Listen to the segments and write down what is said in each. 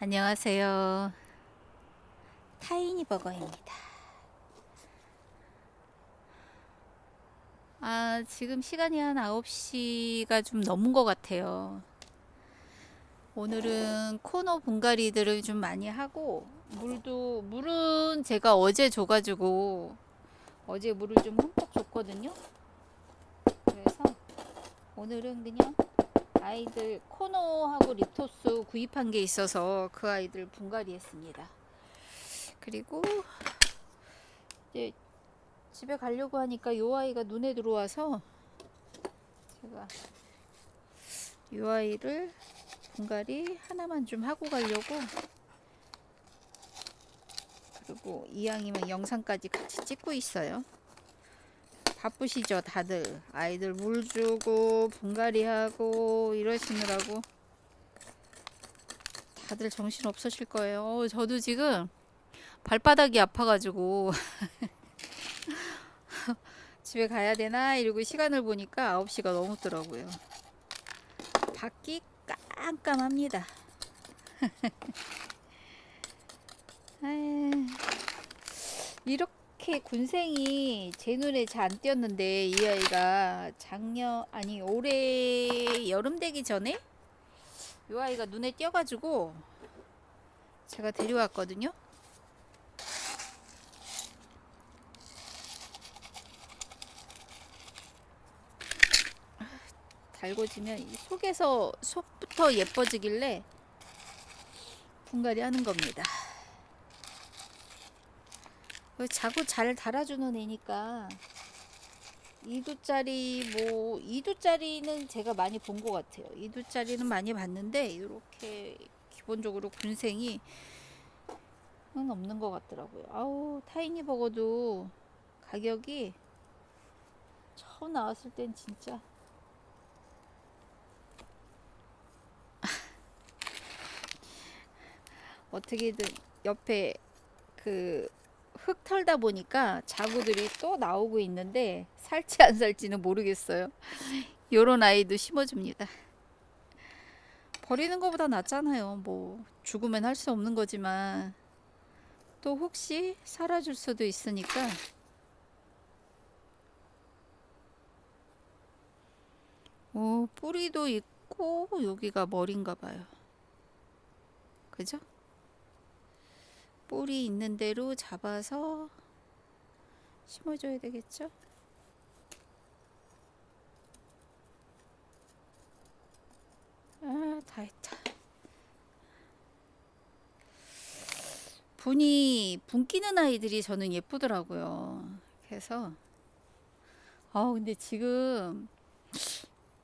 안녕하세요. 타이니 버거입니다. 아, 지금 시간이 한 9시가 좀 넘은 것 같아요. 오늘은 코너 분갈이들을 좀 많이 하고, 물도, 물은 제가 어제 줘가지고, 어제 물을 좀 흠뻑 줬거든요. 그래서 오늘은 그냥 아이들 코노하고 립토스 구입한 게 있어서 그 아이들 분갈이 했습니다. 그리고 이제 집에 가려고 하니까 요 아이가 눈에 들어와서 제가 요 아이를 분갈이 하나만 좀 하고 가려고 그리고 이왕이면 영상까지 같이 찍고 있어요. 바쁘시죠 다들. 아이들 물 주고 분갈이 하고 이러시느라고. 다들 정신 없으실 거예요. 어, 저도 지금 발바닥이 아파가지고. 집에 가야 되나? 이러고 시간을 보니까 9시가 넘었더라고요. 밖이 깜깜합니다. 이렇게 이렇게 군생이 제 눈에 잘 안 띄었는데 이 아이가 작년 아니 올해 여름 되기 전에 이 아이가 눈에 띄어가지고 제가 데려왔거든요. 달궈지면 이 속에서 속부터 예뻐지길래 분갈이 하는 겁니다. 자꾸 잘 달아주는 애니까 2두짜리 뭐 2두짜리는 제가 많이 본 것 같아요. 2두짜리는 많이 봤는데 이렇게 기본적으로 군생이 은 없는 것 같더라고요. 아우 타이니 버거도 가격이 처음 나왔을 땐 진짜 어떻게든 옆에 그 흙 털다 보니까 자구들이 또 나오고 있는데 살지 안 살지는 모르겠어요. 요런 아이도 심어줍니다. 버리는 것보다 낫잖아요. 뭐 죽으면 할 수 없는 거지만 또 혹시 살아줄 수도 있으니까 오 뿌리도 있고 여기가 머리인가 봐요. 그죠? 뿌리 있는 대로 잡아서 심어줘야 되겠죠? 아, 다 했다. 분이 분 끼는 아이들이 저는 예쁘더라고요. 그래서 아 근데 지금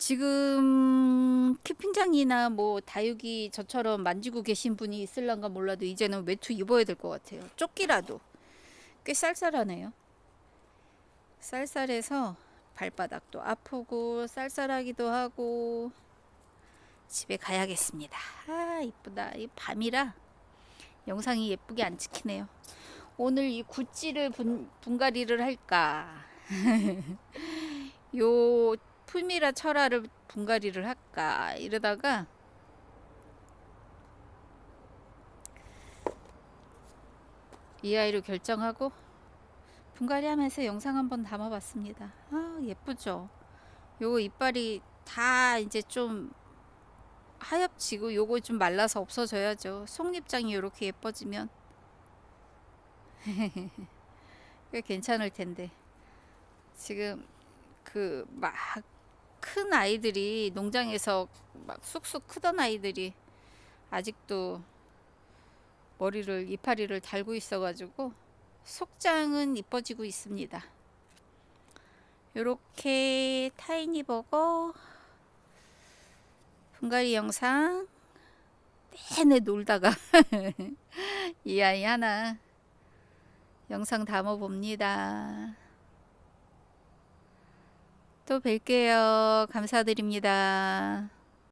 지금 캠핑장이나 뭐 다육이 저처럼 만지고 계신 분이 있을란가 몰라도 이제는 외투 입어야 될 것 같아요. 조끼라도 꽤 쌀쌀하네요. 쌀쌀해서 발바닥도 아프고 쌀쌀하기도 하고 집에 가야겠습니다. 아 이쁘다. 이 밤이라 영상이 예쁘게 안 찍히네요. 오늘 이 구찌를 분, 분갈이를 할까? 요 품이라 철화를 분갈이를 할까 이러다가 이 아이로 결정하고 분갈이 하면서 영상 한번 담아봤습니다. 아 예쁘죠? 요거 이빨이 다 이제 좀 하엽지고 요거 좀 말라서 없어져야죠. 속립장이 이렇게 예뻐지면 꽤 괜찮을 텐데 지금 그 막 큰 아이들이 농장에서 막 쑥쑥 크던 아이들이 아직도 머리를 이파리를 달고 있어가지고 속장은 이뻐지고 있습니다. 이렇게 타이니 버거 분갈이 영상 내내 놀다가 이 아이 하나 영상 담아 봅니다. 또 뵐게요. 감사드립니다.